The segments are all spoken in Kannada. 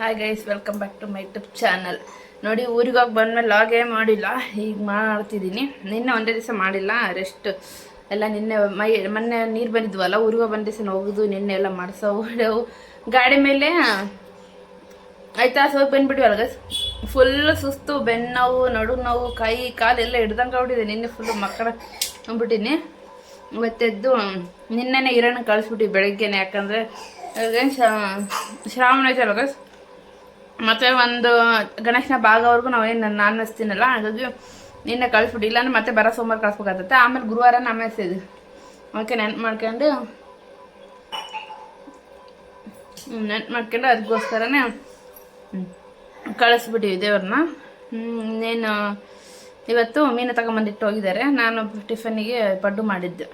Hi guys welcome back to my YouTube channel ನೋಡಿ ಊರಿಗೆ ಹೋಗಿ ಬಂದಮೇಲೆ ಲಾಗೇ ಮಾಡಿಲ್ಲ ಈಗ ಮಾಡ್ತಿದ್ದೀನಿ. ನಿನ್ನೆ ಒಂದೇ ದಿವಸ ಮಾಡಿಲ್ಲ ರೆಸ್ಟ್ ಎಲ್ಲ ನಿನ್ನೆ ಮೈ, ಮೊನ್ನೆ ನೀರು ಬಂದಿದ್ವಲ್ಲ, ಊರಿಗೆ ಬಂದ ದಿವಸ ಹೋಗುದು, ನಿನ್ನೆ ಎಲ್ಲ ಮಾಡಿಸೋ ಗಾಡಿ ಮೇಲೆ, ಆಯ್ತಾ ಹೋಗಿ ಬಂದ್ಬಿಟ್ವಲ್ಲ ಗೈಸ್ ಫುಲ್ ಸುಸ್ತು ಬೆನ್ನು ನೋವು ನಡು ನೋವು ಕೈ, ಕಾಲು ಎಲ್ಲ ಹಿಡ್ದಂಗೆ ಹೊಡಿದೆ ನಿನ್ನೆ ಫುಲ್ಲು ಮಕ್ಕಳ ಅಂದ್ಬಿಟ್ಟಿನಿ ಇವತ್ತೆದ್ದು ನಿನ್ನೆನೇ ಇರೋಣ ಕಳಿಸ್ಬಿಟ್ಟು ಬೆಳಗ್ಗೆನೆ. ಯಾಕಂದರೆ ಶ್ರಾವಣ ಐತಲ್ಲ ಗೈಸ್ ಮತ್ತು ಒಂದು ಗಣೇಶನ ಭಾಗವರೆಗೂ ನಾವೇನು ನಾನ್ ವೆಜ್ ತಿನ್ನಲ್ಲ ಹಾಗಾಗಿ ನಿನ್ನೆ ಕಳಿಸ್ಬಿಟ್ಟು ಇಲ್ಲಾಂದ್ರೆ ಮತ್ತೆ ಬರೋ ಸೋಮವಾರ ಕಳಿಸ್ಬೇಕಾಗತ್ತೆ. ಆಮೇಲೆ ಗುರುವಾರ ನಮ್ಮೆಸಿದ್ದು ಓಕೆ ನೆನ್ಪು ಮಾಡ್ಕೊಂಡು ನೆನ್ಪು ಮಾಡ್ಕೊಂಡು ಅದಕ್ಕೋಸ್ಕರನೇ ಕಳಿಸ್ಬಿಟ್ಟಿವಿ ದೇವ್ರನ್ನ. ಇನ್ನೇನು ಇವತ್ತು ಮೀನು ತಗೊಂಬಂದಿಟ್ಟು ಹೋಗಿದ್ದಾರೆ. ನಾನು ಟಿಫನ್ನಿಗೆ ಪಡ್ಡು ಮಾಡಿದ್ದೆ.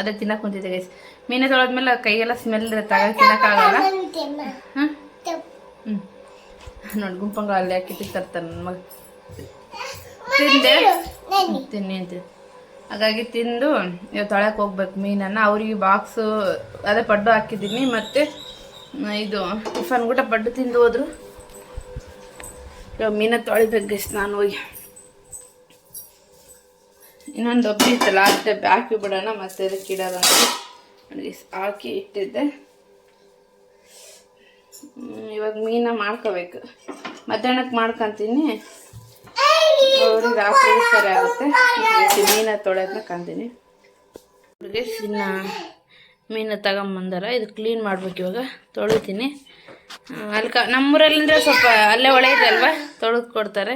ಅದೇ ತಿನ್ನಕ್ಕೆ ಕುಂತಿದ್ದೆ ಗೈಸ್ ಮೀನು ತೊಳೆದ್ಮೇಲೆ ಕೈಯೆಲ್ಲ ಸ್ಮೆಲ್ ಇರುತ್ತೆ ತಿನ್ನೋಕ್ಕಾಗಲ್ಲ. ಹಾಂ ನೋಡಿ ಗುಂಪಂಗ ಅಲ್ಲಿ ಹಾಕಿ ತರ್ತಾರೆ ನನ್ನ ಮಗ. ತಿಂದೆ. ತಿನ್ನಿ ಅಂತ. ಹಾಗಾಗಿ ತಿಂದು ಇವಾಗ ತೊಳಕ್ಕೆ ಹೋಗ್ಬೇಕು ಮೀನನ್ನು. ಅವ್ರಿಗೆ ಬಾಕ್ಸು ಅದೇ ಪಡ್ಡು ಹಾಕಿದ್ದೀನಿ. ಮತ್ತು ಇದು ಟಿಫನ್ ಕೂಡ ಪಡ್ಡು ತಿಂದು ಹೋದ್ರು. ಇವಾಗ ಮೀನ ತೊಳಿಬೇಕು ನಾನು ಹೋಗಿ. ಇನ್ನೊಂದು ಒಬ್ಬ ಇತ್ತಲ್ಲ ಆ ಹಾಕಿ ಬಿಡೋಣ ಮತ್ತೆ ಅದಕ್ಕೆ ಇಡೋದಂತ. ಹಾಕಿ ಇಟ್ಟಿದ್ದೆ. ಇವಾಗ ಮೀನ ಮಾಡ್ಕೋಬೇಕು. ಮಧ್ಯಾಹ್ನಕ್ಕೆ ಮಾಡ್ಕೊತೀನಿ. ಅವ್ರಿಗೆ ರಾತ್ರಿ ಸರಿ ಆಗುತ್ತೆ. ಮೀನ ತೊಳೆಯೋದನ್ನ ಕಾಣ್ತೀನಿ ಅವ್ರಿಗೆ ಇನ್ನು ಮೀನು ತಗೊಂಬಂದಾರ. ಇದು ಕ್ಲೀನ್ ಮಾಡ್ಬೇಕು ಇವಾಗ. ತೊಳಿತೀನಿ. ಅಲ್ಲಿ ಕ ನಮ್ಮೂರಲ್ಲಿಂದ್ರೆ ಸ್ವಲ್ಪ ಅಲ್ಲೇ ಒಳೆ ಇದೆ ಅಲ್ವಾ? ತೊಳೆದು ಕೊಡ್ತಾರೆ.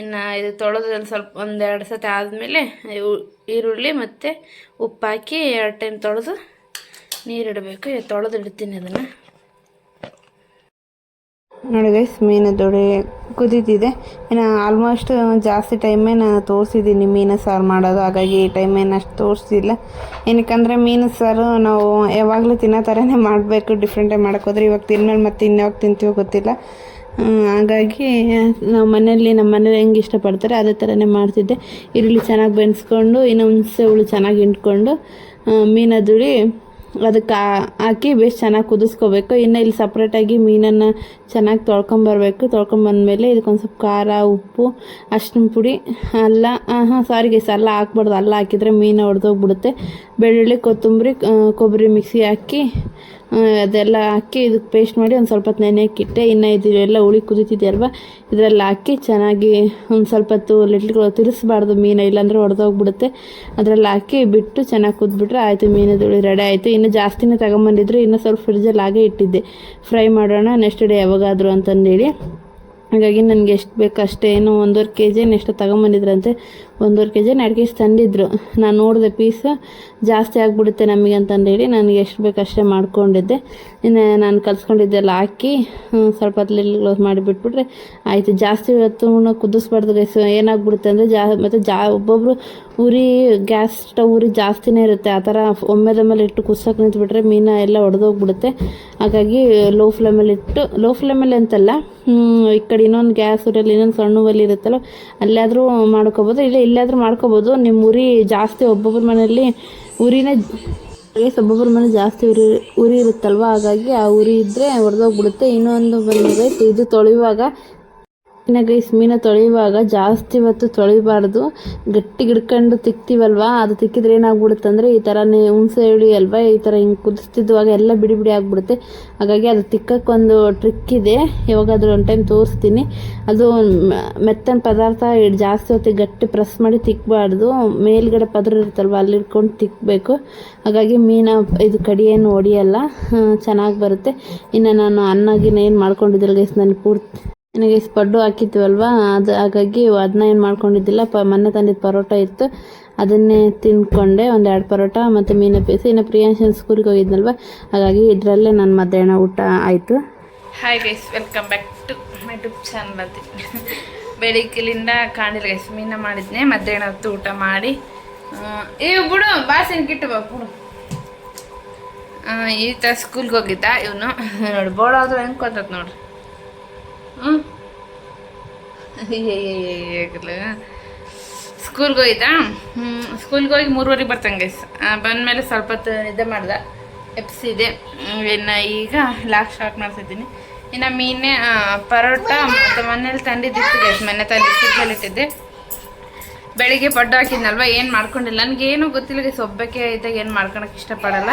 ಇನ್ನು ಇದು ತೊಳೆದು ಸ್ವಲ್ಪ ಒಂದೆರಡು ಸತಿ ಆದಮೇಲೆ ಈರುಳ್ಳಿ ಮತ್ತು ಉಪ್ಪು ಹಾಕಿ ಎರಡು ಟೈಮ್ ತೊಳೆದು ನೀರಿಡಬೇಕು. ತೊಳೆದು ಇಡ್ತೀನಿ ಅದನ್ನು. ನೋಡಿ ಗೈಸ್ ಮೀನು ದೊಡೆ ಕುದೀತಿದೆ. ಇನ್ನು ಆಲ್ಮೋಸ್ಟ್ ಜಾಸ್ತಿ ಟೈಮೇ ನಾನು ತೋರಿಸಿದ್ದೀನಿ ಮೀನು ಸಾರು ಮಾಡೋದು. ಹಾಗಾಗಿ ಈ ಟೈಮ್ ಏನು ಅಷ್ಟು ತೋರಿಸಿಲ್ಲ. ಏನಕ್ಕಂದರೆ ಮೀನು ಸಾರು ನಾವು ಯಾವಾಗಲೂ ತಿನ್ನೋ ಥರನೇ ಮಾಡಬೇಕು ಡಿಫ್ರೆಂಟಾಗಿ ಮಾಡೋಕ್ಕೋದ್ರೆ ಇವಾಗ ತಿನ್ಮೇಲೆ ಮತ್ತೆ ಇನ್ಯಾವಾಗ ತಿಂತೀವೋ ಗೊತ್ತಿಲ್ಲ. ಹಾಗಾಗಿ ನಾವು ಮನೆಯಲ್ಲಿ ನಮ್ಮ ಮನೇಲಿ ಹೆಂಗೆ ಇಷ್ಟಪಡ್ತಾರೆ ಅದೇ ಥರನೇ ಮಾಡ್ತಿದ್ದೆ. ಈರುಳ್ಳಿ ಚೆನ್ನಾಗಿ ಬೆನ್ಸ್ಕೊಂಡು ಇನ್ನು ಹುಣಸೆ ಹುಳು ಚೆನ್ನಾಗಿ ಹಿಂಡ್ಕೊಂಡು ಮೀನದುಳಿ ಅದಕ್ಕೆ ಹಾಕಿ ಬೇಸ್ ಚೆನ್ನಾಗಿ ಕುದಿಸ್ಕೋಬೇಕು. ಇನ್ನು ಇಲ್ಲಿ ಸಪ್ರೇಟಾಗಿ ಮೀನನ್ನು ಚೆನ್ನಾಗಿ ತೊಳ್ಕೊಂಬರ್ಬೇಕು ತೊಳ್ಕೊಂಬಂದ್ಮೇಲೆ ಇದಕ್ಕೊಂದು ಸ್ವಲ್ಪ ಖಾರ, ಉಪ್ಪು ಅರ್ಶಿನ ಪುಡಿ, ಅಲ್ಲ ಹಾಂ ಸಾರಿಗೆ ಸಲ್ಲ ಹಾಕ್ಬಾರ್ದು. ಅಲ್ಲ ಹಾಕಿದರೆ ಮೀನು ಹೊಡೆದೋಗ್ಬಿಡುತ್ತೆ ಬೆಳ್ಳುಳ್ಳಿ, ಕೊತ್ತಂಬರಿ ಕೊಬ್ಬರಿ ಮಿಕ್ಸಿ ಹಾಕಿ ಅದೆಲ್ಲ ಹಾಕಿ ಇದಕ್ಕೆ ಪೇಸ್ಟ್ ಮಾಡಿ ಒಂದು ಸ್ವಲ್ಪ ಹೊತ್ತು ನೆನೆಯಕ್ಕಿಟ್ಟೆ ಇನ್ನು ಇದು ಎಲ್ಲ ಉಳಿ ಕುದೀತಿದೆ ಅಲ್ವಾ ಇದರಲ್ಲಿ ಹಾಕಿ ಚೆನ್ನಾಗಿ ಒಂದು ಸ್ವಲ್ಪ ಹೊತ್ತು ಲಿಟ್ಲು ತಿರ್ಸ್ಬಾರ್ದು ಮೀನು, ಇಲ್ಲಾಂದ್ರೆ ಹೊಡೆದೋಗ್ಬಿಡುತ್ತೆ ಅದರಲ್ಲಿ ಹಾಕಿ ಬಿಟ್ಟು ಚೆನ್ನಾಗಿ ಕುದ್ಬಿಟ್ರೆ ಆಯಿತು ಮೀನು ಹುಳಿ ರೆಡಿ ಆಯಿತು. ಇನ್ನು ಜಾಸ್ತಿನೇ ತಗೊಂಬಂದಿದ್ರು, ಇನ್ನು ಸ್ವಲ್ಪ ಫ್ರಿಡ್ಜಲ್ಲಿ ಹಾಗೆ ಇಟ್ಟಿದ್ದೆ. ಫ್ರೈ ಮಾಡೋಣ ನೆಕ್ಸ್ಟ್ ಡೇ ಯಾವಾಗಾದರೂ ಅಂತಂದೇಳಿ. ಹಾಗಾಗಿ ನನಗೆ ಎಷ್ಟು ಬೇಕು ಅಷ್ಟೇ. ಏನು ಒಂದೂವರೆ ಕೆ ಜಿ ನೆಕ್ಸ್ಟ್ ತಗೊಂಬಂದಿದ್ರಂತೆ. ಒಂದೂವರೆ ಕೆ ಜಿ ಜಿ ತಂದಿದ್ರು. ನಾನು ನೋಡಿದೆ ಪೀಸ್ ಜಾಸ್ತಿ ಆಗಿಬಿಡುತ್ತೆ ನಮಗೆ ಅಂತಂದೇಳಿ ನನಗೆ ಎಷ್ಟು ಬೇಕು ಅಷ್ಟೇ ಮಾಡ್ಕೊಂಡಿದ್ದೆ. ಇನ್ನು ನಾನು ಕಲ್ಸ್ಕೊಂಡಿದ್ದೆಲ್ಲ ಹಾಕಿ ಸ್ವಲ್ಪ ಹೊತ್ತು ಕ್ಲೋಸ್ ಮಾಡಿಬಿಟ್ಬಿಟ್ರೆ ಆಯಿತು. ಜಾಸ್ತಿ ಹೊತ್ತು ಕುದಿಸ್ಬಾರ್ದು ಗೈಸ್ ಏನಾಗ್ಬಿಡುತ್ತೆ ಅಂದರೆ ಜಾ, ಮತ್ತು ಜಾ ಒಬ್ಬೊಬ್ಬರು ಉರಿ ಗ್ಯಾಸ್ ಸ್ಟವ್ ಉರಿ ಜಾಸ್ತಿನೇ ಇರುತ್ತೆ. ಆ ಥರ ಒಮ್ಮೆದ ಮೇಲೆ ಇಟ್ಟು ಕುದಿಸೋಕೆ ನಿಂತ್ಬಿಟ್ರೆ ಮೀನು ಎಲ್ಲ ಒಡೆದೋಗ್ಬಿಡುತ್ತೆ. ಹಾಗಾಗಿ ಲೋ ಫ್ಲೇಮಲ್ಲಿ ಇಟ್ಟು ಲೋ ಫ್ಲೇಮಲ್ಲಿ ಅಂತಲ್ಲ ಈ ಕಡೆ ಇನ್ನೊಂದು ಗ್ಯಾಸ್ ಉರಿಯಲ್ಲಿ ಇನ್ನೊಂದು ಸಣ್ಣ ಒಲೆ ಇರುತ್ತಲ್ಲ, ಅಲ್ಲಾದರೂ ಮಾಡ್ಕೋಬೋದು. ಇಲ್ಲ ಇಲ್ಲಾದರೂ ಮಾಡ್ಕೋಬೋದು. ನಿಮ್ಮ ಉರಿ ಜಾಸ್ತಿ ಒಬ್ಬೊಬ್ಬರ ಮನೆಯಲ್ಲಿ ಉರಿನೇ ಒಬ್ಬೊಬ್ಬರ ಮನೆ ಜಾಸ್ತಿ ಉರಿ ಉರಿ ಇರುತ್ತಲ್ವ? ಹಾಗಾಗಿ ಆ ಉರಿ ಇದ್ದರೆ ಹೊಡೆದೋಗ್ಬಿಡುತ್ತೆ ಇನ್ನೊಂದು ಬಂದಿದೆ ಇದು ತೊಳೆಯುವಾಗ ಇನ್ನು ಗೈಸ್ ಮೀನ ತೊಳೆಯುವಾಗ ಜಾಸ್ತಿ ಹೊತ್ತು ತೊಳಿಬಾರ್ದು ಗಟ್ಟಿ ಹಿಡ್ಕೊಂಡು ತಿಕ್ತೀವಲ್ವಾ? ಅದು ತಿಕ್ಕಿದ್ರೆ ಏನಾಗ್ಬಿಡುತ್ತೆ ಅಂದರೆ ಈ ಥರನೇ ಹುಣಸೆ ಹುಳಿ ಅಲ್ವಾ? ಈ ಥರ ಹಿಂಗೆ ಕುದಿಸ್ತಿದ್ವಾಗ ಎಲ್ಲ ಬಿಡಿ ಬಿಡಿ ಆಗ್ಬಿಡುತ್ತೆ. ಹಾಗಾಗಿ ಅದು ತಿಕ್ಕಕ್ಕೊಂದು ಟ್ರಿಕ್ ಇದೆ. ಯಾವಾಗಾದರೂ ಒಂದು ಟೈಮ್ ತೋರಿಸ್ತೀನಿ. ಅದು ಮೆತ್ತನ ಪದಾರ್ಥ ಜಾಸ್ತಿ ಹೊತ್ತಿಗೆ ಗಟ್ಟಿ ಪ್ರೆಸ್ ಮಾಡಿ ತಿಕ್ಕಬಾರ್ದು ಮೇಲ್ಗಡೆ ಪದ್ರ ಇರುತ್ತಲ್ವ? ಅಲ್ಲಿ ಇಟ್ಕೊಂಡು ತಿಕ್ಕಬೇಕು ಹಾಗಾಗಿ ಮೀನ ಇದು ಕಡಿ ಏನು ಹೊಡಿಯಲ್ಲ ಚೆನ್ನಾಗಿ ಬರುತ್ತೆ. ಇನ್ನು ನಾನು ಅನ್ನಗಿನ ಏನು ಮಾಡ್ಕೊಂಡಿದ್ದಿಲ್ಲ ಗೈಸ್ ನಾನು ಪೂರ್ತಿ ನನಗೆ ಸ್ಪಡ್ಡು ಹಾಕಿದ್ವಲ್ವಾ? ಅದು ಹಾಗಾಗಿ ಅದನ್ನ ಏನು ಮಾಡ್ಕೊಂಡಿದ್ದಿಲ್ಲ, ಪ ಮೊನ್ನೆ ತಂದಿದ್ದು ಪರೋಟ ಇತ್ತು. ಅದನ್ನೇ ತಿಂದ್ಕೊಂಡೆ ಒಂದು ಎರಡು ಪರೋಟ ಮತ್ತು ಮೀನು ಪೀಸ್. ಇನ್ನು ಪ್ರಿಯಾಂಶನ್ ಸ್ಕೂಲ್ಗೆ ಹೋಗಿದ್ನಲ್ವ? ಹಾಗಾಗಿ ಇದರಲ್ಲೇ ನನ್ನ ಮಧ್ಯಾಹ್ನ ಊಟ ಆಯಿತು. Hi guys welcome back to my YouTube channel ಅಂತ ಬೆಳಿಗ್ಗೆಲಿಂದ ಕಾಣಿಲ್ಲ ಗೈಸ್ ಮೀನ ಮಾಡಿದ್ನೆ, ಮಧ್ಯಾಹ್ನ ಹೊತ್ತು ಊಟ ಮಾಡಿ. ಇವು ಬಿಡು, ಬಾಸಿನ ಕಿಟ್ಟು ಬಿಡು. ಈ ಥರ ಸ್ಕೂಲ್ಗೆ ಹೋಗಿದ್ದ, ಇವನು. ನೋಡಿ, ಬೋಳಾದ್ರೂ ಹೆಂಗೆ ಕೊತ್ತ ನೋಡ್ರಿ ಹ್ಞೂ ಸ್ಕೂಲ್ಗೆ ಹೋಗಿದ್ದ ಸ್ಕೂಲ್ಗೆ ಹೋಗಿ ಮೂರುವರೆಗೆ ಬರ್ತಂಗೆ ಬಂದಮೇಲೆ ಸ್ವಲ್ಪ ಹೊತ್ತು ನಿದ್ದೆ ಎಪ್ಸ್ ಎಪ್ಸಿದೆ ಇನ್ನು ಈಗ ಲಾಕ್ ಸ್ಟಾರ್ಟ್ ಮಾಡ್ತಿದ್ದೀನಿ. ಇನ್ನು ಮೀನೆ ಪರೋಟ ಮತ್ತು ಮನೇಲಿ ತಂದಿದ್ದಿತ್ತು ಗೈಸ್ ಮನೆ ತಂದು ಇಟ್ಟಿದ್ದೆ. ಬೆಳಿಗ್ಗೆ ಪಡ್ಡು ಹಾಕಿದ್ನಲ್ವ, ಏನು ಮಾಡ್ಕೊಂಡಿಲ್ಲ. ನನಗೇನು ಗೊತ್ತಿಲ್ಲ ಗೈಸ್ ಒಬ್ಬಕ್ಕೆ ಇದ್ದಾಗ ಏನು ಮಾಡ್ಕೊಳಕ್ಕೆ ಇಷ್ಟಪಡಲ್ಲ.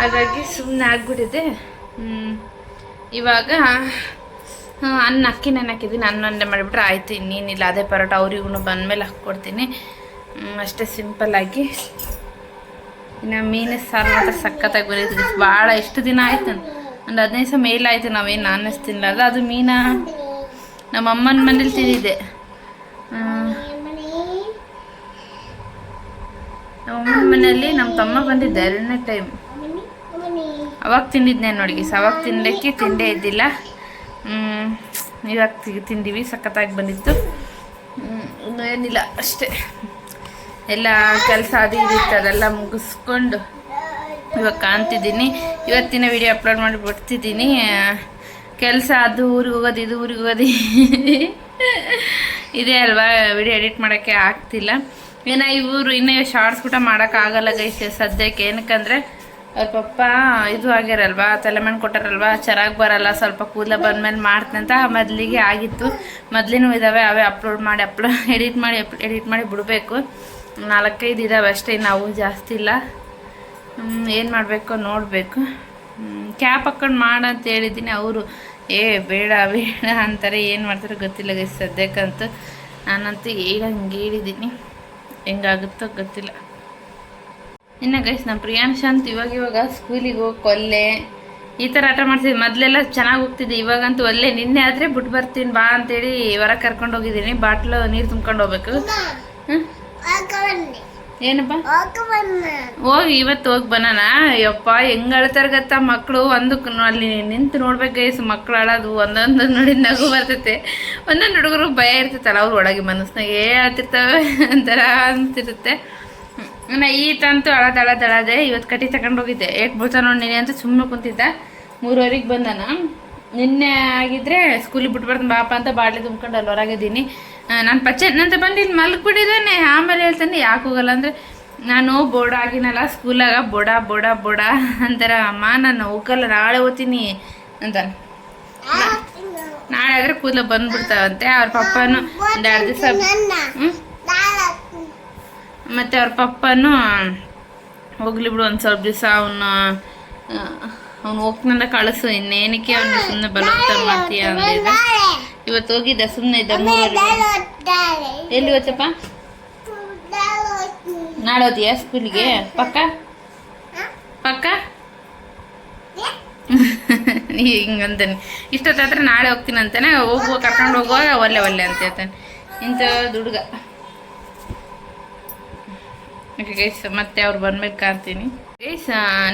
ಹಾಗಾಗಿ ಸುಮ್ಮನೆ ಆಗ್ಬಿಟ್ಟಿದೆ. ಇವಾಗ ಅನ್ನ ಅಕ್ಕಿ ನಾನು ಹಾಕಿದ್ದೀನಿ ಅನ್ನ ಒಂದೇ ಮಾಡಿಬಿಟ್ರೆ ಆಯಿತು, ಇನ್ನೇನಿಲ್ಲ. ಅದೇ ಪರೋಟ ಅವ್ರಿಗೂ ಬಂದಮೇಲೆ ಹಾಕ್ಕೊಡ್ತೀನಿ. ಅಷ್ಟೇ ಸಿಂಪಲ್ಲಾಗಿ ಇನ್ನು ಮೀನು ಸಾರು ಮಾತ್ರ ಸಖತ್ತಾಗಿ ಬರೀತೀವಿ ಭಾಳ ಎಷ್ಟು ದಿನ ಆಯ್ತು. ಒಂದು ಹದಿನೈದು ದಿವಸ ಮೇಲಾಯಿತು ನಾವೇನು ನಾನ್ ತಿನ್ನಲ್ಲ ಅದು ಮೀನ? ನಮ್ಮ ಅಮ್ಮನ ಮನೇಲಿ ತಿಂದಿದ್ದೆ. ನಮ್ಮ ಅಮ್ಮನ ಮನೆಯಲ್ಲಿ ನಮ್ಮ ತಮ್ಮ ಬಂದಿದ್ದೆ ಎರಡನೇ ಟೈಮ್ ಅವಾಗ ತಿಂದಿದ್ದೆ ನೋಡಿ ಅವಾಗ ತಿನ್ನಲಿಕ್ಕೆ ತಿಂದೇ ಇದ್ದಿಲ್ಲ. ಇವಾಗ ತಿಂದೀವಿ, ಸಖತ್ತಾಗಿ ಬಂದಿತ್ತು. ಏನಿಲ್ಲ, ಅಷ್ಟೇ. ಎಲ್ಲ ಕೆಲಸ ಅದು ಇರುತ್ತೆ ಅದೆಲ್ಲ ಮುಗಿಸ್ಕೊಂಡು ಇವಾಗ ಕಾಣ್ತಿದ್ದೀನಿ. ಇವತ್ತಿನ ವಿಡಿಯೋ ಅಪ್ಲೋಡ್ ಮಾಡಿ ಬಿಡ್ತಿದ್ದೀನಿ. ಕೆಲಸ ಅದು ಊರಿಗೆ ಹೋಗೋದು, ಇದು ಊರಿಗೆ ಹೋಗೋದು. ಇದೆ ಅಲ್ವಾ ವಿಡಿಯೋ ಎಡಿಟ್ ಮಾಡೋಕ್ಕೆ ಆಗ್ತಿಲ್ಲ. ಏನೋ ಇವರು ಇನ್ನೂ ಶಾರ್ಟ್ಸ್ ಕೂಡ ಮಾಡೋಕ್ಕಾಗಲ್ಲ ಗೈಸ್ ಸದ್ಯಕ್ಕೆ. ಏನಕ್ಕಂದರೆ ಅವ್ರ ಪಪ್ಪ ಇದು ಆಗ್ಯಾರಲ್ವಾ ತಲೆಮಣ್ಣು ಕೊಟ್ಟಾರಲ್ವಾ, ಚೆನ್ನಾಗಿ ಬರಲ್ಲ, ಸ್ವಲ್ಪ ಕೂದಲ ಬಂದ್ಮೇಲೆ ಮಾಡ್ತಂತ ಮೊದಲಿಗೆ ಆಗಿತ್ತು. ಮೊದಲಿನೂ ಇದ್ದಾವೆ ಅವೇ ಅಪ್ಲೋಡ್ ಮಾಡಿ ಅಪ್ಲೋಡ್ ಎಡಿಟ್ ಮಾಡಿ ಎಡಿಟ್ ಮಾಡಿ ಬಿಡಬೇಕು. ನಾಲ್ಕೈದು ಇದ್ದಾವೆ ಅಷ್ಟೇ ನಾವು ಜಾಸ್ತಿ ಇಲ್ಲ. ಏನು ಮಾಡಬೇಕು ನೋಡಬೇಕು. ಕ್ಯಾಪ್ ಹಾಕ್ಕೊಂಡು ಮಾಡು ಅಂತ ಹೇಳಿದ್ದೀನಿ ಅವರು. ಏ, ಬೇಡ ಬೇಡ ಅಂತಾರೆ, ಏನು ಮಾಡ್ತಾರೆ ಗೊತ್ತಿಲ್ಲ ಗೈಸ್ ಸದ್ಯಕ್ಕಂತೂ. ನಾನಂತೂ ಹೇಳಂಗೆ ಹೇಳಿದ್ದೀನಿ. ಹೆಂಗಾಗುತ್ತೋ ಗೊತ್ತಿಲ್ಲ. ಇನ್ನು ಗೈಸ್ ನಮ್ಮ ಪ್ರಿಯಾಂಶ ಅಂತ ಇವಾಗ ಇವಾಗ ಸ್ಕೂಲಿಗೆ ಹೋಗಿ ಕೊಲ್ಲೆ. ಈ ಥರ ಆಟ ಮಾಡ್ತಿದ್ವಿ. ಮೊದಲೆಲ್ಲ ಚೆನ್ನಾಗಿ ಹೋಗ್ತಿದ್ದೆ ಇವಾಗಂತೂ ಒಲ್ಲೆ. ನಿನ್ನೆ ಆದರೆ ಬಿಟ್ಟು ಬರ್ತೀನಿ ಬಾ ಅಂತೇಳಿ ಹೊರಗೆ ಕರ್ಕೊಂಡು ಹೋಗಿದ್ದೀನಿ. ಬಾಟ್ಲು ನೀರು ತುಂಬ್ಕೊಂಡು ಹೋಗ್ಬೇಕು. ಏನಪ್ಪ? ಹೋಗಿ ಇವತ್ತು ಹೋಗಿ ಬನಾನ. ಯಪ್ಪ ಹೆಂಗ್ ಅಳ್ತಾರ ಗತ್ತ? ಮಕ್ಕಳು ಒಂದಕ್ಕೆ ಅಲ್ಲಿ ನಿಂತು ನೋಡ್ಬೇಕು ಗೈಸ್ ಮಕ್ಳು ಅಳೋದು ಒಂದೊಂದು ನೋಡಿ ನಗು ಬರ್ತೈತೆ. ಒಂದೊಂದು ಹುಡುಗರು ಭಯ ಇರ್ತೈತಲ್ಲ ಅವ್ರು ಒಳಗೆ ಮನಸ್ನಾಗ ಏ ಅಂತಾರ ಒಂಥರ ಅಂತಿರುತ್ತೆ ಈ ತಂತು ಅಳದ ಅಳದ ಅಳದೆ ಇವತ್ತು ಕಟ್ಟಿ ತಗೊಂಡು ಹೋಗಿದ್ದೆ. ಏಟ್ ಬೀಳ್ತಾ ನೋಡಿ ನೀನೆ ಅಂತ ಸುಮ್ಮನೆ ಕುಂತಿದ್ದ. ಮೂರುವರೆಗೆ ಬಂದಾನ. ನಿನ್ನೆ ಆಗಿದ್ರೆ ಸ್ಕೂಲಿಗೆ ಬಿಟ್ಬಾರ್ದು ಬಾಪ ಅಂತ ಬಾಡ್ಲಿ ತುಂಬ್ಕೊಂಡು ಅಲ್ಲಿ ಹೊರಗಿದ್ದೀನಿ. ನಾನು ಪಚ್ಚೆ ನಂತ ಬಂದು ಇಲ್ಲಿ ಮಲ್ಕ್ಬಿಟ್ಟಿದ್ದಾನೆ ಆಮೇಲೆ ಹೇಳ್ತಾನೆ ಯಾಕೆ ಹೋಗಲ್ಲ ಅಂದರೆ ನಾನು ಬೋಡ ಆಗಿನಲ್ಲ ಸ್ಕೂಲಾಗ ಬೋಡ ಬೋಡ ಬೋಡ ಅಂತಾರ ಅಮ್ಮ ನಾನು ಹೋಗಲ್ಲ ನಾಳೆ ಓದ್ತೀನಿ ಅಂತ ನಾಳೆ ಆದರೆ ಕೂದಲು ಬಂದ್ಬಿಡ್ತಾವಂತೆ. ಅವ್ರ ಪಪ್ಪನು ಒಂದು ಎರಡು ದಿವಸ ಹ್ಞೂ ಮತ್ತು ಅವ್ರ ಪಪ್ಪನು, ಹೋಗ್ಲಿ ಬಿಡು ಒಂದು ಸ್ವಲ್ಪ ದಿವಸ ಅವನು ಅವ್ನು ಹೋಗ್ತಂದ ಕಳಿಸು, ಇನ್ನೇನಕ್ಕೆ ಅವನು ಸುಮ್ಮನೆ ಬಲವಂತ ಮಾಡ್ತೀಯ ಅಂದಿದ್ದ ಇವತ್ತು ಹೋಗಿದ್ದ ಸುಮ್ಮನೆ ಇದ್ದ ಎಲ್ಲಿ ಗೊತ್ತಪ್ಪ ನಾಳೆ ಹೋಗ್ತೀಯಾ ಸ್ಕೂಲಿಗೆ? ಪಕ್ಕ? ಪಕ್ಕ? ಹಿಂಗಂತಾನೆ ಇಷ್ಟೊತ್ತಾದ್ರೆ ನಾಳೆ ಹೋಗ್ತೀನಿ ಅಂತಾನೆ. ಹೋಗುವ, ಕರ್ಕೊಂಡು ಹೋಗುವಾಗ ಒಲ್ಲೆ ಒಲ್ಲೆ ಅಂತ ಹೇಳ್ತಾನೆ. ಇಂಥ ಹುಡುಗ. ಓಕೆ ಗೈಸ್ ಮತ್ತೆ ಅವ್ರು ಬಂದ್ಮೇಲೆ ಕಾಣ್ತೀನಿ. ಗೈಸ್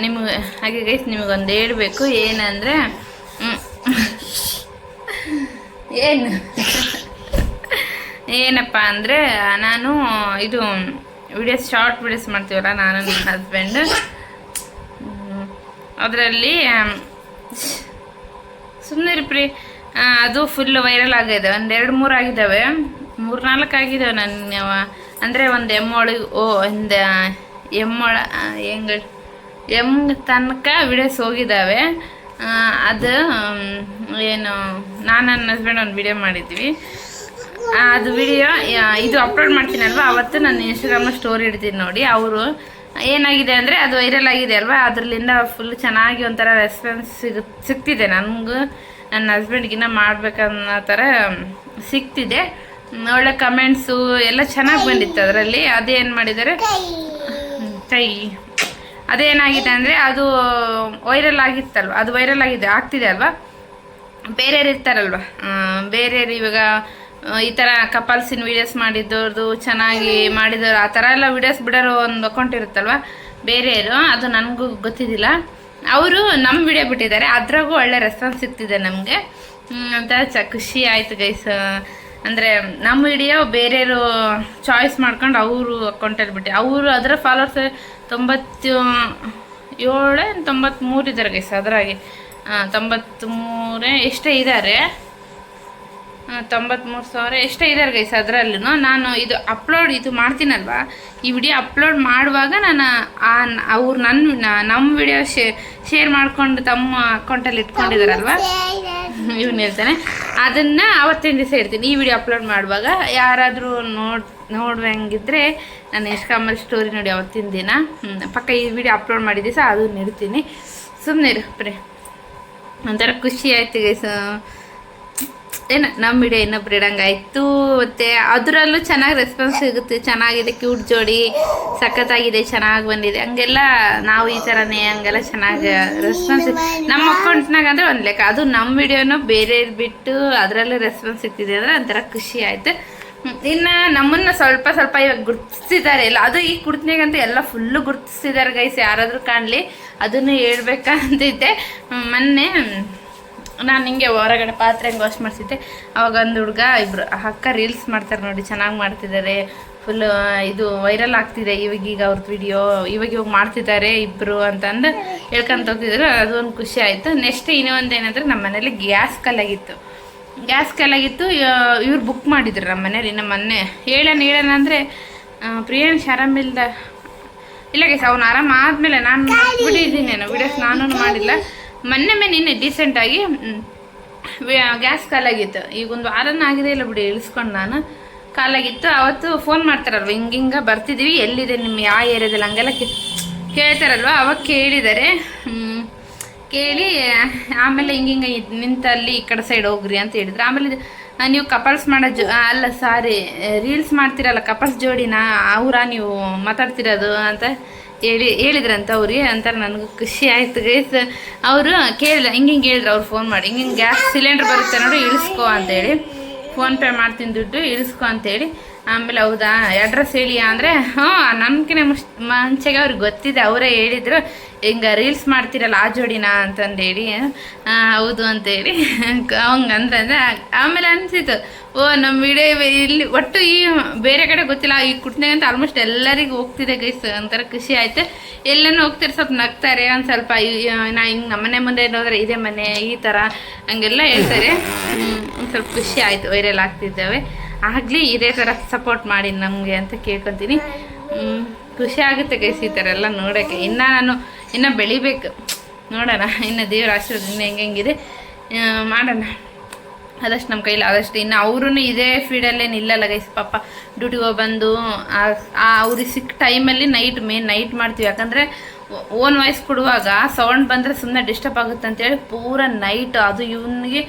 ನಿಮಗೆ, ಹಾಗೆ ಗೈಸ್ ನಿಮಗೊಂದು ಹೇಳ್ಬೇಕು. ಏನಂದರೆ ಏನು? ಏನಪ್ಪ ಅಂದರೆ, ನಾನು ಇದು ವಿಡಿಯೋಸ್ ಶಾರ್ಟ್ ವಿಡಿಯೋಸ್ ಮಾಡ್ತೀವಲ್ಲ, ನಾನು ನನ್ನ ಹಸ್ಬೆಂಡ್ ಅದರಲ್ಲಿ ಸುಮ್ಮನೆ ರೀ ಅದು ಫುಲ್ ವೈರಲ್ ಆಗಿದೆ. ಒಂದು ಎರಡು ಮೂರು ಆಗಿದ್ದಾವೆ. ಮೂರು ನಾಲ್ಕು ಆಗಿದ್ದಾವೆ ನನ್ನ ಅಂದರೆ ಒಂದು ಎಮ್ಮೊಳಗೆ, ಓ ಒಂದು ಎಮ್ಮೊಳ ಹೆಂಗ, ಎಂ ತನಕ ವಿಡಿಯೋಸ್ ಹೋಗಿದ್ದಾವೆ ಅದು ಏನು, ನಾನು ನನ್ನ ಹಸ್ಬೆಂಡ್ ಒಂದು ವಿಡಿಯೋ ಮಾಡಿದ್ವಿ. ಅದು ವಿಡಿಯೋ ಇದು ಅಪ್ಲೋಡ್ ಮಾಡ್ತೀನಲ್ವ? ಅವತ್ತು ನಾನು ಇನ್ಸ್ಟಾಗ್ರಾಮ್ನ ಸ್ಟೋರಿ ಇಡ್ತೀನಿ ನೋಡಿ. ಅವರು, ಏನಾಗಿದೆ ಅಂದರೆ ಅದು ವೈರಲ್ ಆಗಿದೆ ಅಲ್ವಾ? ಅದರಲ್ಲಿಂದ ಫುಲ್ ಚೆನ್ನಾಗಿ ಒಂಥರ ರೆಸ್ಪಾನ್ಸ್ ಸಿಗ, ಸಿಗ್ತಿದೆ. ನನಗೂ, ನನ್ನ ಹಸ್ಬೆಂಡ್ಗಿನ್ನ ಮಾಡ್ಬೇಕನ್ನೋ ಥರ, ಸಿಗ್ತಿದೆ. ಒಳ್ಳೆ ಕಮೆಂಟ್ಸು ಎಲ್ಲ ಚೆನ್ನಾಗಿ ಬಂದಿತ್ತು ಅದರಲ್ಲಿ. ಅದೇನು ಮಾಡಿದ್ದಾರೆ? ಕೈ. ಅದೇನಾಗಿದೆ ಅಂದರೆ ಅದು ವೈರಲ್ ಆಗಿತ್ತಲ್ವ? ಅದು ವೈರಲ್ ಆಗಿದೆ, ಆಗ್ತಿದೆ ಅಲ್ವಾ? ಬೇರೆಯವ್ರು ಇರ್ತಾರಲ್ವ? ಬೇರೆಯವ್ರು ಇವಾಗ ಈ ಥರ ಕಪಲ್ಸಿನ ವೀಡಿಯೋಸ್ ಮಾಡಿದ್ದವ್ರದ್ದು ಚೆನ್ನಾಗಿ ಮಾಡಿದವ್ರು, ಆ ಥರ ಎಲ್ಲ ವೀಡಿಯೋಸ್ ಬಿಡೋರು ಒಂದು ಅಕೌಂಟ್ ಇರುತ್ತಲ್ವ? ಬೇರೆಯವರು, ಅದು ನನಗೂ ಗೊತ್ತಿದ್ದಿಲ್ಲ. ಅವರು ನಮ್ಮ ವಿಡಿಯೋ ಬಿಟ್ಟಿದ್ದಾರೆ, ಅದ್ರಾಗೂ ಒಳ್ಳೆ ರೆಸ್ಪಾನ್ಸ್ ಸಿಗ್ತಿದೆ ನಮಗೆ. ಅಂತ ಚ, ಖುಷಿ ಆಯಿತು ಗೈಸ್ ಅಂದರೆ ನಮ್ಮ ವಿಡಿಯೋ ಬೇರೆಯವರು ಚಾಯ್ಸ್ ಮಾಡ್ಕೊಂಡು ಅವರು ಅಕೌಂಟಲ್ಲಿ ಬಿಟ್ಟೆ, ಅವರು ಅದರ ಫಾಲೋವರ್ಸ್ ತೊಂಬತ್ತು ಏಳೆ ತೊಂಬತ್ತ್ಮೂರು ಇದ್ದಾರೆ ಗೈಸ್ ಅದರಾಗೆ. ತೊಂಬತ್ತ್ಮೂರೇ ಎಷ್ಟೇ ಇದ್ದಾರೆ ತೊಂಬತ್ಮೂರು ಸಾವಿರ ಎಷ್ಟೇ ಇದ್ದಾರೆ ಗೈಸ್ ಅದರಲ್ಲೂ ನಾನು ಇದು ಅಪ್ಲೋಡ್ ಇದು ಮಾಡ್ತೀನಲ್ವಾ? ಈ ವಿಡಿಯೋ ಅಪ್ಲೋಡ್ ಮಾಡುವಾಗ ನಾನು ಆ ಅವ್ರು ನನ್ನ, ನಮ್ಮ ವಿಡಿಯೋ ಶೇರ್ ಮಾಡ್ಕೊಂಡು ತಮ್ಮ ಅಕೌಂಟಲ್ಲಿ ಇಟ್ಕೊಂಡಿದ್ದಾರಲ್ವ ಇವನು ಹೇಳ್ತಾನೆ. ಅದನ್ನು ಅವತ್ತಿನ ದಿವಸ ಇರ್ತೀನಿ ಈ ವಿಡಿಯೋ ಅಪ್ಲೋಡ್ ಮಾಡುವಾಗ ಯಾರಾದರೂ ನೋಡ್ ಹಂಗಿದ್ರೆ ನಾನು ಇನ್ಸ್ಟಾಗ್ರಾಮಲ್ಲಿ ಸ್ಟೋರಿ ನೋಡಿ ಅವತ್ತಿನ ದಿನ. ಪಕ್ಕ ಈ ವಿಡಿಯೋ ಅಪ್ಲೋಡ್ ಮಾಡಿದ ದಿವಸ ಅದನ್ನ ಇಡ್ತೀನಿ. ಸುಮ್ಮನೆ ಇರು, ಪ್ರೇ. ಒಂಥರ ಖುಷಿ ಆಯ್ತು ಗೈಸ್ ಏನು ನಮ್ಮ ವಿಡಿಯೋ ಇನ್ನೊಬ್ರು ಇಡಂಗಾಯ್ತು. ಮತ್ತೆ ಅದರಲ್ಲೂ ಚೆನ್ನಾಗಿ ರೆಸ್ಪಾನ್ಸ್ ಸಿಗುತ್ತೆ. ಚೆನ್ನಾಗಿದೆ ಕ್ಯೂಟ್ ಜೋಡಿ, ಸಖತ್ತಾಗಿದೆ, ಚೆನ್ನಾಗಿ ಬಂದಿದೆ. ಹಂಗೆಲ್ಲ ನಾವು ಈ ಥರನೇ ಹಂಗೆಲ್ಲ ಚೆನ್ನಾಗಿ ರೆಸ್ಪಾನ್ಸ್ ನಮ್ಮ ಅಕೌಂಟ್ನಾಗ ಅಂದರೆ ಒಂದು ಲೆಕ್ಕ. ಅದು ನಮ್ಮ ವಿಡಿಯೋನು ಬೇರೆ ಬಿಟ್ಟು ಅದರಲ್ಲೂ ರೆಸ್ಪಾನ್ಸ್ ಸಿಗ್ತಿದೆ ಅಂದರೆ ಒಂಥರ ಖುಷಿ ಆಯಿತು. ಇನ್ನು ನಮ್ಮನ್ನು ಸ್ವಲ್ಪ ಸ್ವಲ್ಪ ಇವಾಗ ಗುರ್ತಿಸಿದ್ದಾರೆ ಎಲ್ಲ. ಅದು ಈ ಕುಡ್ತಿನಾಗಂತೂ ಎಲ್ಲ ಫುಲ್ಲು ಗುರ್ತಿಸ್ತಿದ್ದಾರೆ ಗೈಸ್ ಯಾರಾದರೂ ಕಾಣಲಿ, ಅದನ್ನು ಹೇಳ್ಬೇಕಂತಿದ್ದೆ. ಮೊನ್ನೆ ನಾನು ಹಿಂಗೆ ಹೊರಗಡೆ ಪಾತ್ರೆ ಹಂಗೆ ವಾಶ್ ಮಾಡಿಸಿದ್ದೆ. ಅವಾಗ ಒಂದು ಹುಡುಗ ಇಬ್ರು ಅಕ್ಕ ರೀಲ್ಸ್ ಮಾಡ್ತಾರೆ ನೋಡಿ ಚೆನ್ನಾಗಿ ಮಾಡ್ತಿದ್ದಾರೆ ಫುಲ್ ಇದು ವೈರಲ್ ಆಗ್ತಿದೆ ಇವಾಗ ಈಗ ಅವ್ರದ್ದು ವಿಡಿಯೋ ಇವಾಗ ಇವಾಗ ಮಾಡ್ತಿದ್ದಾರೆ ಇಬ್ಬರು ಅಂತಂದು ಹೇಳ್ಕೊಂತ ಹೋಗ್ತಿದ್ರು. ಅದು ಒಂದು ಖುಷಿ ಆಯಿತು. ನೆಕ್ಸ್ಟ್ ಇನ್ನೊಂದು ಏನಂದರೆ ನಮ್ಮ ಮನೇಲಿ ಗ್ಯಾಸ್ ಕಲ್ಲಾಗಿತ್ತು ಗ್ಯಾಸ್ ಕಲ್ಲಾಗಿತ್ತು ಇವ್ರು ಬುಕ್ ಮಾಡಿದ್ರು ನಮ್ಮ ಮನೇಲಿ. ನಮ್ಮ ಮೊನ್ನೆ ಹೇಳೋಣ ಹೇಳೋಣ ಅಂದರೆ ಪ್ರಿಯಾಂಶ್ ಆರಾಮಿಲ್ದ? ಇಲ್ಲ ಗೈಸ್ ಅವ್ನು ಆರಾಮ ಆದಮೇಲೆ ನಾನು ಬಿಡಿದ್ದೀನಿ ವಿಡಿಯೋಸ್ ನಾನು. ಮಾಡಿಲ್ಲ. ಮೊನ್ನೆ ನಿನ್ನೆ ಡೀಸೆಂಟಾಗಿ ಗ್ಯಾಸ್ ಕಾಲಾಗಿತ್ತು ಈಗ ಒಂದು ವಾರನ ಆಗಿದೆ ಇಲ್ಲ ಬಿಡಿ, ಇಳಿಸ್ಕೊಂಡು ನಾನು. ಕಾಲಾಗಿತ್ತು ಅವತ್ತು ಫೋನ್ ಮಾಡ್ತಾರಲ್ವ? ಹಿಂಗೆ ಹಿಂಗೆ ಬರ್ತಿದ್ದೀವಿ ಎಲ್ಲಿದೆ ನಿಮ್ಮ ಯಾವ ಏರಿಯಾದಲ್ಲಿ? ಹಂಗೆಲ್ಲ ಕೇಳ್ತಾರಲ್ವ ಅವಾಗ ಕೇಳಿದ್ದಾರೆ ಕೇಳಿ, ಆಮೇಲೆ ಹಿಂಗೆ ಹಿಂಗೆ ನಿಂತ ನಿಂತಲ್ಲಿ ಈ ಕಡೆ ಸೈಡ್ ಹೋಗ್ರಿ ಅಂತ ಹೇಳಿದ್ರು. ಆಮೇಲೆ ನೀವು ಕಪಲ್ಸ್ ಮಾಡೋ ಜೋ ಅಲ್ಲ ಸಾರಿ ರೀಲ್ಸ್ ಮಾಡ್ತೀರಲ್ಲ ಕಪಲ್ಸ್ ಜೋಡಿನ? ಅವರ ನೀವು ಮಾತಾಡ್ತಿರೋದು ಅಂತ. ಹೇಳಿ, ಹೇಳಿದ್ರಂತ ಅವ್ರಿಗೆ ಅಂತ ನನಗೆ ಖುಷಿ ಆಯ್ತು ಗೈಸ್ ಅವರು ಕೇಳಿದ ಹಿಂಗೆ ಹಿಂಗೆ ಹೇಳಿದ್ರು, ಅವ್ರು ಫೋನ್ ಮಾಡಿ. ಹಿಂಗೆ ಗ್ಯಾಸ್ ಸಿಲಿಂಡ್ರ್ ಬರುತ್ತೆ ನೋಡಿ, ಇಳಿಸ್ಕೊ ಅಂತೇಳಿ. ಫೋನ್ಪೇ ಮಾಡ್ತೀನಿ ದುಡ್ಡು, ಇಳಿಸ್ಕೊ ಅಂತೇಳಿ. ಆಮೇಲೆ ಹೌದಾ? ಅಡ್ರೆಸ್ ಹೇಳಿ ಅಂದರೆ ಹ್ಞೂ ನನ್ಕಿನ ಮುಷ್ ಮುಂಚೆಗೆ ಅವ್ರಿಗೆ ಗೊತ್ತಿದೆ, ಅವರೇ ಹೇಳಿದ್ರು, ಹಿಂಗೆ ರೀಲ್ಸ್ ಮಾಡ್ತಿರಲ್ಲ ಆ ಜೋಡಿನ ಅಂತಂದೇಳಿ ಹೌದು ಅಂತೇಳಿ ಹಂಗೆ ಅಂತಂದ್ರೆ ಆಮೇಲೆ ಅನಿಸಿತು, ಓ ನಮ್ಮ ವಿಡಿಯೋ ಇಲ್ಲಿ ಒಟ್ಟು ಈ ಬೇರೆ ಕಡೆ ಗೊತ್ತಿಲ್ಲ, ಈ ಕುಟ್ನಾಗ ಅಂತ ಆಲ್ಮೋಸ್ಟ್ ಎಲ್ಲರಿಗೂ ಹೋಗ್ತಿದೆ ಗೈಸ್ ಒಂಥರ ಖುಷಿ ಆಯಿತು. ಎಲ್ಲನೂ ಹೋಗ್ತಾರೆ, ಸ್ವಲ್ಪ ನಗ್ತಾರೆ, ಒಂದು ಸ್ವಲ್ಪ ನಾ ಹಿಂಗೆ ನಮ್ಮನೆ ಮುಂದೆ ಹೋದ್ರೆ ಇದೇ ಮನೆ, ಈ ಥರ ಹಂಗೆಲ್ಲ ಹೇಳ್ತಾರೆ. ಒಂದು ಸ್ವಲ್ಪ ಖುಷಿ ಆಯಿತು ವೈರಲ್ ಆಗ್ತಿದ್ದಾವೆ. ಆಗಲಿ ಇದೇ ಥರ ಸಪೋರ್ಟ್ ಮಾಡಿ ನಮಗೆ ಅಂತ ಕೇಳ್ಕೊತೀನಿ. ಖುಷಿ ಆಗುತ್ತೆ ಗೈಸ್ ಈ ಥರ ಎಲ್ಲ ನೋಡೋಕ್ಕೆ. ಇನ್ನು ನಾನು ಇನ್ನು ಬೆಳಿಬೇಕು. ನೋಡೋಣ, ಇನ್ನು ದೇವ್ರ ಆಶೀರ್ವಾದ ಹೆಂಗೆ ಹೆಂಗಿದೆ. ಮಾಡೋಣ. ಆದಷ್ಟು ನಮ್ಮ ಕೈಲಿ ಆದಷ್ಟು. ಇನ್ನು ಅವರು ಇದೇ ಫೀಡಲ್ಲೇ ನಿಲ್ಲಲ್ಲ ಗೈಸ್ ಪಾಪ ಡ್ಯೂಟಿಗೆ ಹೋಗಿ ಬಂದು ಅವ್ರಿಗೆ ಸಿಕ್ಕ ಟೈಮಲ್ಲಿ ನೈಟ್ ಮೇನ್ ನೈಟ್ ಮಾಡ್ತೀವಿ. ಯಾಕಂದರೆ ಓನ್ ವಾಯ್ಸ್ ಕೊಡುವಾಗ ಸೌಂಡ್ ಬಂದರೆ ಸುಮ್ಮನೆ ಡಿಸ್ಟರ್ಬ್ ಆಗುತ್ತೆ ಅಂತೇಳಿ ಪೂರ ನೈಟ್ ಅದು ಇವನಿಗೆ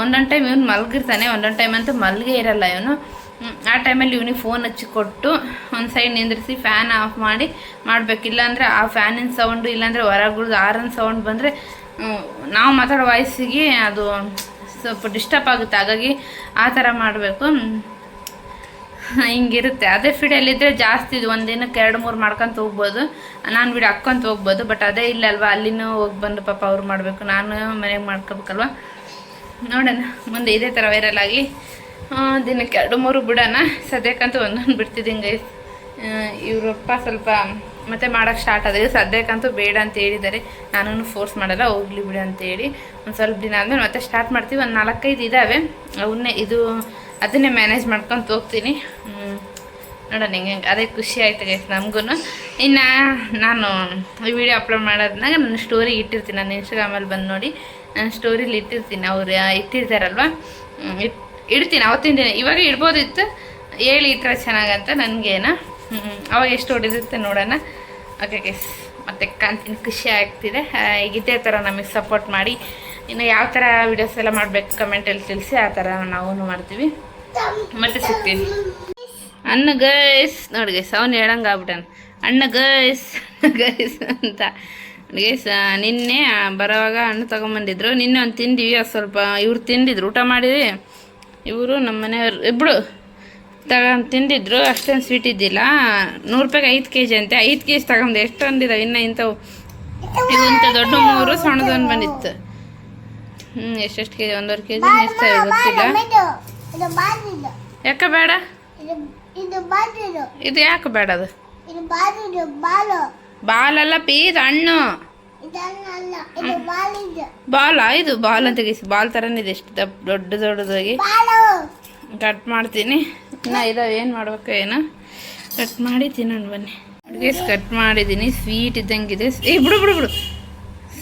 ಒಂದೊಂದು ಟೈಮ್ ಇವನು ಮಲಗಿರ್ತಾನೆ, ಒಂದೊಂದು ಟೈಮ್ ಅಂತೂ ಮಲಗೇ ಇರಲ್ಲ ಇವನು. ಆ ಟೈಮಲ್ಲಿ ಇವನಿಗೆ ಫೋನ್ ಹಚ್ಚಿಕೊಟ್ಟು ಒಂದು ಸೈಡ್ ನಿಂದ್ರಿಸಿ ಫ್ಯಾನ್ ಆಫ್ ಮಾಡಿ ಮಾಡಬೇಕು. ಇಲ್ಲಾಂದರೆ ಆ ಫ್ಯಾನಿನ ಸೌಂಡು ಇಲ್ಲಾಂದರೆ ಹೊರಗುಳ್ದು ಆರನ್ ಸೌಂಡ್ ಬಂದರೆ ನಾವು ಮಾತಾಡೋ ವಾಯ್ಸಿಗೆ ಅದು ಸ್ವಲ್ಪ ಡಿಸ್ಟರ್ಬ್ ಆಗುತ್ತೆ. ಹಾಗಾಗಿ ಆ ಥರ ಮಾಡಬೇಕು. ಹಿಂಗಿರುತ್ತೆ. ಅದೇ ಫೀಡಲ್ಲಿದ್ದರೆ ಜಾಸ್ತಿ ಇದು ಒಂದು ದಿನಕ್ಕೆ ಎರಡು, ಮೂರು ಮಾಡ್ಕೊಂತ ಹೋಗ್ಬೋದು. ನಾನು ಬಿಡಿ ಹಾಕ್ಕೊಂತ ಹೋಗ್ಬೋದು ಬಟ್ ಅದೇ ಇಲ್ಲಲ್ವ ಅಲ್ಲಿನೂ ಹೋಗಿ ಬಂದು ಪಾಪ ಅವ್ರು ಮಾಡಬೇಕು. ನಾನು ಮನೆಗೆ ಮಾಡ್ಕೋಬೇಕಲ್ವ? ನೋಡೋಣ. ಮುಂದೆ ಇದೇ ಥರ ವೈರಲ್ ಆಗಲಿ ದಿನಕ್ಕೆ ಎರಡು, ಮೂರು ಬಿಡೋಣ. ಸದ್ಯಕ್ಕಂತೂ ಒಂದೊಂದು ಬಿಡ್ತಿದ್ದೀನಿ ಗೈಸ್ ಇವರಪ್ಪ ಸ್ವಲ್ಪ ಮತ್ತೆ ಮಾಡೋಕ್ಕೆ ಸ್ಟಾರ್ಟ್ ಆದ್ರೆ ಸದ್ಯಕ್ಕಂತೂ ಬೇಡ ಅಂತ ಹೇಳಿದ್ದಾರೆ. ನಾನು ಫೋರ್ಸ್ ಮಾಡಲ್ಲ, ಹೋಗ್ಲಿ ಬಿಡು ಅಂತೇಳಿ ಒಂದು ಸ್ವಲ್ಪ ದಿನ ಆದಮೇಲೆ ಮತ್ತೆ ಸ್ಟಾರ್ಟ್ ಮಾಡ್ತೀವಿ. ಒಂದು ನಾಲ್ಕೈದು ಇದ್ದಾವೆ ಅವನ್ನೇ ಇದು ಅದನ್ನೇ ಮ್ಯಾನೇಜ್ ಮಾಡ್ಕೊಂತ ಹೋಗ್ತೀನಿ. ನೋಡೋಣ ಹೆಂಗೆ ಅದೇ ಖುಷಿ ಆಯ್ತು ಗೈಸ್ ನಮಗೂ ಇನ್ನು ನಾನು ಈ ವಿಡಿಯೋ ಅಪ್ಲೋಡ್ ಮಾಡೋದ್ನಾಗ ನನ್ನ ಸ್ಟೋರಿ ಇಟ್ಟಿರ್ತೀನಿ. ನಾನು ಇನ್ಸ್ಟಾಗ್ರಾಮಲ್ಲಿ ಬಂದು ನೋಡಿ ನಾನು ಸ್ಟೋರಿಲಿ ಇಟ್ಟಿರ್ತೀನಿ. ಅವ್ರು ಇಟ್ಟಿರ್ತಾರಲ್ವ? ಇಡ್ತೀನಿ. ಅವತ್ತಿನ ದಿನ ಇವಾಗ ಇಡ್ಬೋದಿತ್ತು. ಹೇಳಿ ಈ ಥರ ಚೆನ್ನಾಗಂತ ನನಗೇನು. ಅವಾಗ ಎಷ್ಟು ಹೊಡಿರುತ್ತೆ ನೋಡೋಣ. ಓಕೆ ಗೈಸ್ ಮತ್ತೆ ಕಾಣ್ತೀನಿ. ಖುಷಿ ಆಗ್ತಿದೆ. ಈಗ ಇದೇ ಥರ ನಮಗೆ ಸಪೋರ್ಟ್ ಮಾಡಿ. ಇನ್ನು ಯಾವ ಥರ ವೀಡಿಯೋಸ್ ಎಲ್ಲ ಮಾಡಬೇಕು ಕಮೆಂಟಲ್ಲಿ ತಿಳಿಸಿ, ಆ ಥರ ನಾವು ಮಾಡ್ತೀವಿ. ಮತ್ತೆ ಸಿಗ್ತೀನಿ. ಅಣ್ಣ ಗೈಸ್ ನೋಡಿ ಗೈಸ್ ಅವನು ಹೇಳಂಗೆ ಆಗ್ಬಿಟ್ಟಾನ. ಅಣ್ಣ ಗೈಸ್ ಗೈಸ್ ಅಂತ. ಗೈಸ್ ನಿನ್ನೆ ಬರೋವಾಗ ಹಣ್ಣು ತೊಗೊಂಬಂದಿದ್ರು. ನಿನ್ನೆ ಒಂದು ತಿಂದಿವಿ, ಅದು ಸ್ವಲ್ಪ ಇವ್ರು ತಿಂದಿದ್ರು. ಊಟ ಮಾಡಿದ್ವಿ. ಇವರು ನಮ್ಮ ಮನೆಯವ್ರು ಇಬ್ಬರು ತಗೊಂಡು ತಿಂದಿದ್ರು. ಅಷ್ಟೊಂದು ಸ್ವೀಟ್ ಇದ್ದಿಲ್ಲ. ನೂರು ರೂಪಾಯಿಗೆ ಐದು ಕೆ ಜಿ ಅಂತೆ. ಐದು ಕೆ ಜಿ ತಗೊಂಡು ಎಷ್ಟೊಂದಿದಾವೆ? ಇನ್ನು ಇಂಥವು ದೊಡ್ಡ ಮೂರು, ಸಣ್ಣದೊಂದು ಬಂದಿತ್ತು. ಹ್ಞೂ ಎಷ್ಟೆಷ್ಟು ಕೆ ಜಿ ಒಂದೂವರೆ ಕೆ ಜಿ ಗೊತ್ತಿಲ್ಲ ಇದು ಯಾಕೆ ಬೇಡ? ಇದು ಇದು ಇದು ಯಾಕೆ ಬೇಡ ಅದು? ಇದು ಬಾದಿದು ಬಾಲು. ಬಾಲಲ್ಲ ಹಣ್ಣು. ಇದು ಬಾಲಿದು. ಬಾಲ್? ಇದು ಬಾಲ್ ಅಂತ ಗೀಸ್ ಬಾಲ್ ಥರನೇ ಇದೆ ಎಷ್ಟು ದಪ್ಪ ದೊಡ್ಡ ದೊಡ್ಡದಾಗಿ. ಕಟ್ ಮಾಡ್ತೀನಿ. ನಾ ಇದಾವೆ ಏನು ಮಾಡ್ಬೇಕು ಏನು? ಕಟ್ ಮಾಡಿ ತಿನ್ನೋಣ ಬನ್ನಿ. ಅಡುಗೆ ಕಟ್ ಮಾಡಿದ್ದೀನಿ ಸ್ವೀಟ್ ಇದ್ದಂಗಿದೆ. ಏ ಬಿಡು ಬಿಡು ಬಿಡು.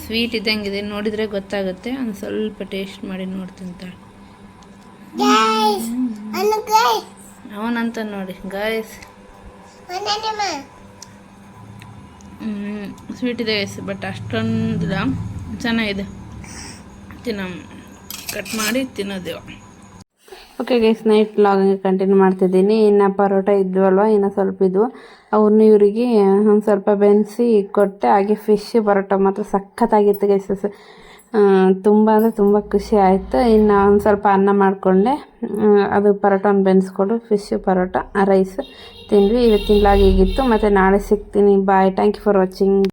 ಸ್ವೀಟ್ ಇದ್ದಂಗಿದೆ ನೋಡಿದರೆ ಗೊತ್ತಾಗುತ್ತೆ. ಒಂದು ಸ್ವಲ್ಪ ಟೇಸ್ಟ್ ಮಾಡಿ ನೋಡ್ತೀನಿ ತಾಳು. ಅವನಂತ ನೋಡಿ ಗೈಸ್ ಒಂದನೇಮ ಸ್ವೀಟ್ ಇದೆ ಗೈಸ್ ಬಟ್ ಅಷ್ಟೊಂದು ಚೆನ್ನಾಗಿದೆ. ತಿನ್ನ ಕಟ್ ಮಾಡಿ ತಿನ್ನೋದು okay guys night logging continue ಮಾಡ್ತಿದ್ದೀನಿ. ಇನ್ನು ಪರೋಟ ಇದ್ವಲ್ವ ಇನ್ನು ಸ್ವಲ್ಪ ಇದ್ವು. ಅವ್ರನ್ನ ಇವರಿಗೆ ಒಂದು ಸ್ವಲ್ಪ ಬೆನ್ಸಿ ಕೊಟ್ಟೆ ಹಾಗೆ ಫಿಶ್ ಪರೋಟ ಮಾತ್ರ ಸಖತ್ತಾಗಿತ್ತು ಗೈಸ್ ತುಂಬ ಅಂದರೆ ತುಂಬ ಖುಷಿ ಆಯಿತು. ಇನ್ನು ಒಂದು ಸ್ವಲ್ಪ ಅನ್ನ ಮಾಡಿಕೊಂಡೆ. ಅದು ಪರೋಟನ ಬೆನ್ಸ್ಕೊಂಡು. ಫಿಶ್ ಪರೋಟ ರೈಸ್ ತಿಂದ್ವಿ. ಇವತ್ತಿನ ಲಾಗ್ ಹೀಗಿತ್ತು. ಮತ್ತು ನಾಳೆ ಸಿಗ್ತೀನಿ. Bye thank you for watching